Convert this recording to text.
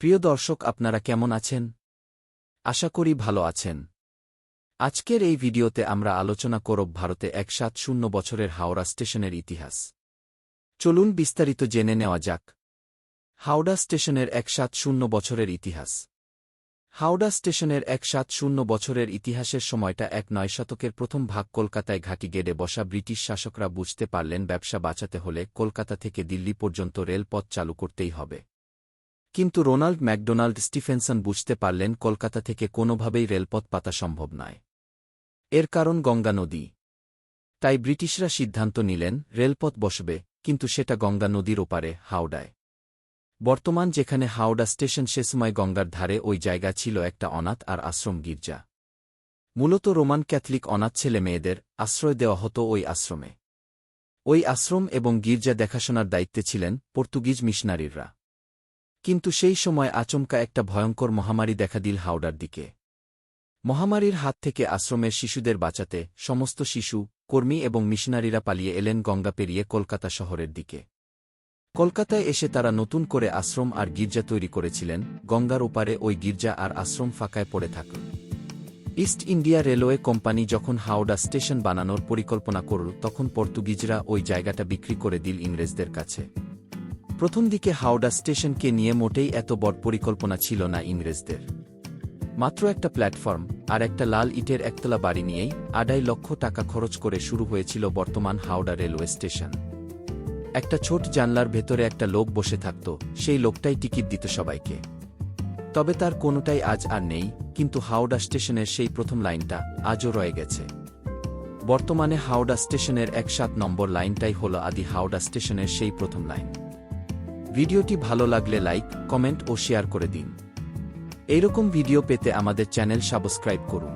প্রিয় দর্শক, আপনারা কেমন আছেন? আশা করি ভালো আছেন। আজকের এই ভিডিওতে আমরা আলোচনা করব ভারতে এক সাত শূন্য বছরের হাওড়া স্টেশনের ইতিহাস। চলুন বিস্তারিত জেনে নেওয়া যাক। হাওড়া স্টেশনের এক সাত শূন্য বছরের ইতিহাস। হাওড়া স্টেশনের এক সাত শূন্য বছরের ইতিহাসের সময়টা এক নয় শতকের প্রথম ভাগ কলকাতায় ঘাঁটি গেড়ে বসা ব্রিটিশ শাসকরা বুঝতে পারলেন ব্যবসা বাঁচাতে হলে কলকাতা থেকে দিল্লি পর্যন্ত রেলপথ চালু করতেই হবে। কিন্তু রোনাল্ড ম্যাকডোনাল্ড স্টিফেনসন বুঝতে পারলেন কলকাতা থেকে কোনোভাবেই রেলপথ পাতা সম্ভব নয়। এর কারণ গঙ্গা নদী। তাই ব্রিটিশরা সিদ্ধান্ত নিলেন, রেলপথ বসবে, কিন্তু সেটা গঙ্গা নদীর ওপারে, হাওড়ায়। বর্তমান যেখানে হাওড়া স্টেশন সে সময় গঙ্গার ধারে ওই জায়গা ছিল একটা অনাথ আর আশ্রম গির্জা। মূলত রোমান ক্যাথলিক অনাথ ছেলে মেয়েদের আশ্রয় দেওয়া হতো ওই আশ্রমে। ওই আশ্রম এবং গির্জা দেখাশোনার দায়িত্বে ছিলেন পর্তুগিজ মিশনারিরা। কিন্তু সেই সময় আচমকা একটা ভয়ঙ্কর মহামারী দেখা দিল হাওড়ার দিকে। মহামারীর হাত থেকে আশ্রমের শিশুদের বাঁচাতে সমস্ত শিশু, কর্মী এবং মিশনারিরা পালিয়ে এলেন গঙ্গা পেরিয়ে কলকাতা শহরের দিকে। কলকাতায় এসে তারা নতুন করে আশ্রম আর গির্জা তৈরি করেছিলেন, গঙ্গার ওপারে ওই গির্জা আর আশ্রম ফাঁকায় পড়ে থাকল। ইস্ট ইন্ডিয়া রেলওয়ে কোম্পানি যখন হাওড়া স্টেশন বানানোর পরিকল্পনা করল, তখন পর্তুগিজরা ওই জায়গাটা বিক্রি করে দিল ইংরেজদের কাছে। প্রথম দিকে হাওড়া স্টেশনকে নিয়ে মোটেই এত বড় পরিকল্পনা ছিল না ইংরেজদের। মাত্র একটা প্ল্যাটফর্ম আর একটা লাল ইটের একতলা বাড়ি নিয়েই আড়াই লক্ষ টাকা খরচ করে শুরু হয়েছিল বর্তমান হাওড়া রেলওয়ে স্টেশন। একটা ছোট জানলার ভেতরে একটা লোক বসে থাকত, সেই লোকটাই টিকিট দিত সবাইকে। তবে তার কোনোটাই আজ আর নেই, কিন্তু হাওড়া স্টেশনের সেই প্রথম লাইনটা আজও রয়ে গেছে। বর্তমানে হাওড়া স্টেশনের এক সাত নম্বর লাইনটাই হল আদি হাওড়া স্টেশনের সেই প্রথম লাইন। ভিডিওটি ভালো লাগলে লাইক, কমেন্ট ও শেয়ার করে দিন। এইরকম ভিডিও পেতে আমাদের চ্যানেল সাবস্ক্রাইব করুন।